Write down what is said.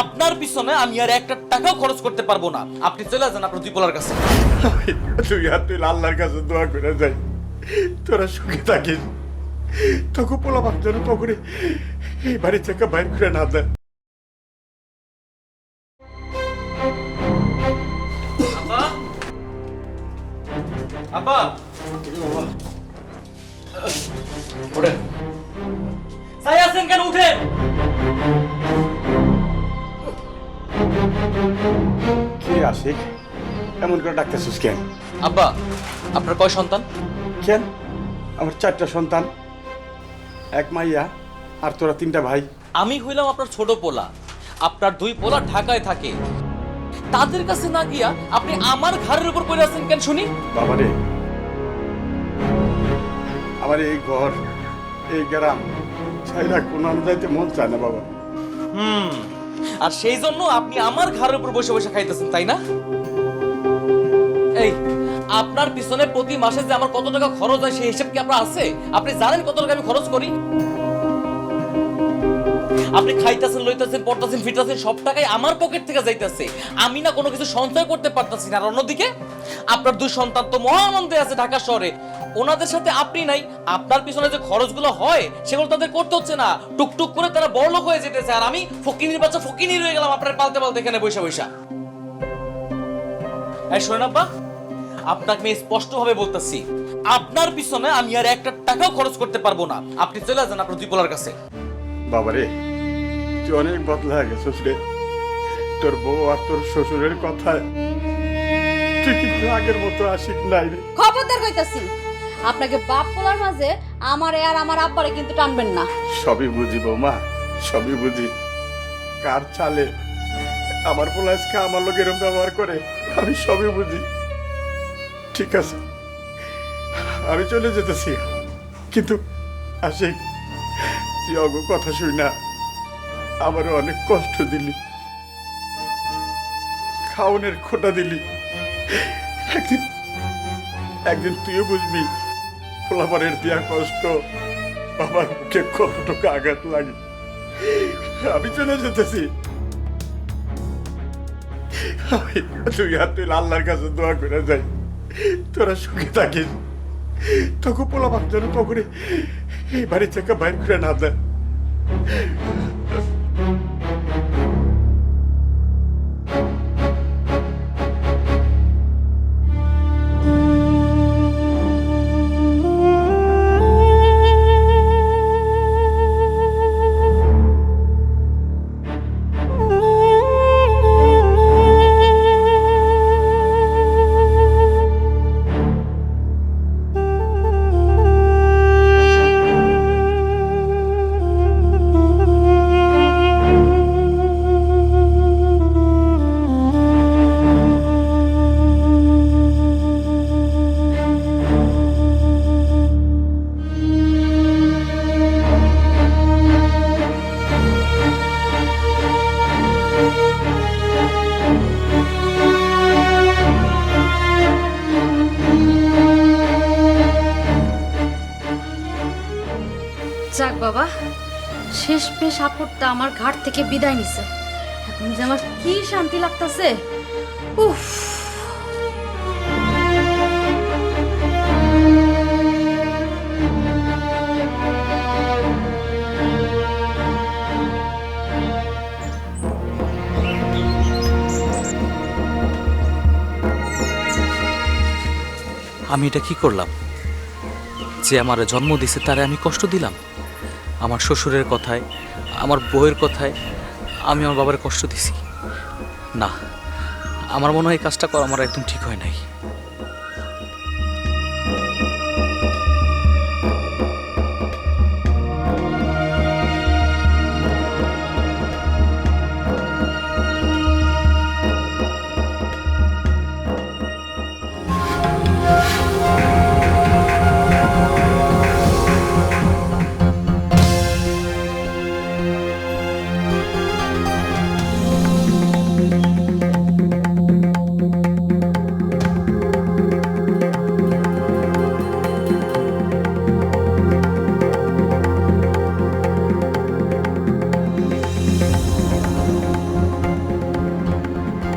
আপনার পিছনে আমি আর একটা টাকাও খরচ করতে পারব না। আপনি চলে যান আপনার দুই পোলার কাছে। তুই আর তুই আল্লাহর কাছে দোয়া করে যাই। তোরা সুখে থাকিস। তখন পোলা বাচ্চারা তখন এই বাড়ি থেকে বাইর করে না দেয়। আব্বা? আব্বা? ওঠেন। সাই আছেন কেন? উঠেন। কে আসে এমন করে ডাকতেছিস কেন? আব্বা আপনার কয় সন্তান? কেন? আমার চারটা সন্তান এক মাইয়া আর তোরা তিনটা ভাই। আমি হইলাম আপনার ছোট পোলা। আপনার দুই পোলা ঢাকায় থাকে। তাদের কাছে না গিয়া আপনি আমার ঘরের উপর পড়ে আছেন কেন শুনি? বাবারে আমার এই ঘর এই গ্রাম ছাইরা কোনো যাইতে মন চায় না বাবা। হুম। আর সেই জন্য আপনি আমার ঘরের উপর বসে বসে খাইতেছেন, তাই না? এই, আপনার পিছনে প্রতি মাসে যে আমার কত টাকা খরচ হয় সেই হিসাব কি আপনার আছে? আপনি জানেন কত টাকা আমি খরচ করি? আপনি খাইতেছেন, লইতেছেন, পড়তেছেন, ফিরতেছেন, সব টাকাই আমার পকেট থেকে যাইতেছে। আমি না কোনো কিছু সঞ্চয় করতে পারতাছি না। আর অন্যদিকে, আপনার দুই সন্তান তো মহা আনন্দে আছে ঢাকা শহরে। ওনাদের সাথে আপনি নাই আপনার পিছনে যে খরচগুলো হয় সেগুলো তাদের করতে হচ্ছে না। টুকটুক করে তারা বড় লোক হয়ে যেতেছে আর আমি ফকিনির বাচ্চা ফকিনি রয়ে গেলাম আপনার পালতে পালতে এখানে বৈশা বৈশা এই শোনেন আব্বা আপনাকে স্পষ্টভাবে বলতেছি আপনার পিছনে আমি আর একটা টাকাও খরচ করতে পারব না। আপনি চলে যান আপনার দুই পোলার কাছে। বাবারে তুই অনেক বদলা গেছিস রে। তোর বউ আর তোর শ্বশুরের কথায় তুই কিন্তু আগের মতো আসিস নাই রে। খবরদার কইতাছি আপনাকে বাপ পোলার মাঝে আমারে আর আমার আব্বারে কিন্তু টানবেন না। সবই বুঝি বৌমা, সবই বুঝি। কার চালে? আমার পোলা আমার লোক এরকম ব্যবহার করে, আমি সবই বুঝি। ঠিক আছে, আমি চলে যেতেছি। কিন্তু আসি, তুই অগ কথা শুই না। আমারও অনেক কষ্ট দিলি। খাওনের খোটা দিলি। একদিন একদিন তুইও বুঝবি। পোলাপারের দিয়া কষ্ট, বাবার মুখে কতটুকু আঘাত লাগে? আমি চলে যেতেছি। তুই আর তুই আল্লাহর কাছে দোয়া করে যাই। তোরা সুখে থাকিস। তখন পোলা বাচ্চারা তখন এই বাড়ি থেকে বাইর করে না দেয়। যাক বাবা, শেষ পেশ আপদটা আমার ঘাট থেকে বিদায় নিছে। এখন যে আমার কি শান্তি লাগতেছে, উফ। আমি এটা কি করলাম? যে আমার জন্ম দিছে, তারে আমি কষ্ট দিলাম? আমার শ্বশুরের কথায়, আমার বউয়ের কথায় আমি আমার বাবার কষ্ট দিছি। না, আমার মনে হয় এই কাজটা করা আমার একদম ঠিক হয় নাই।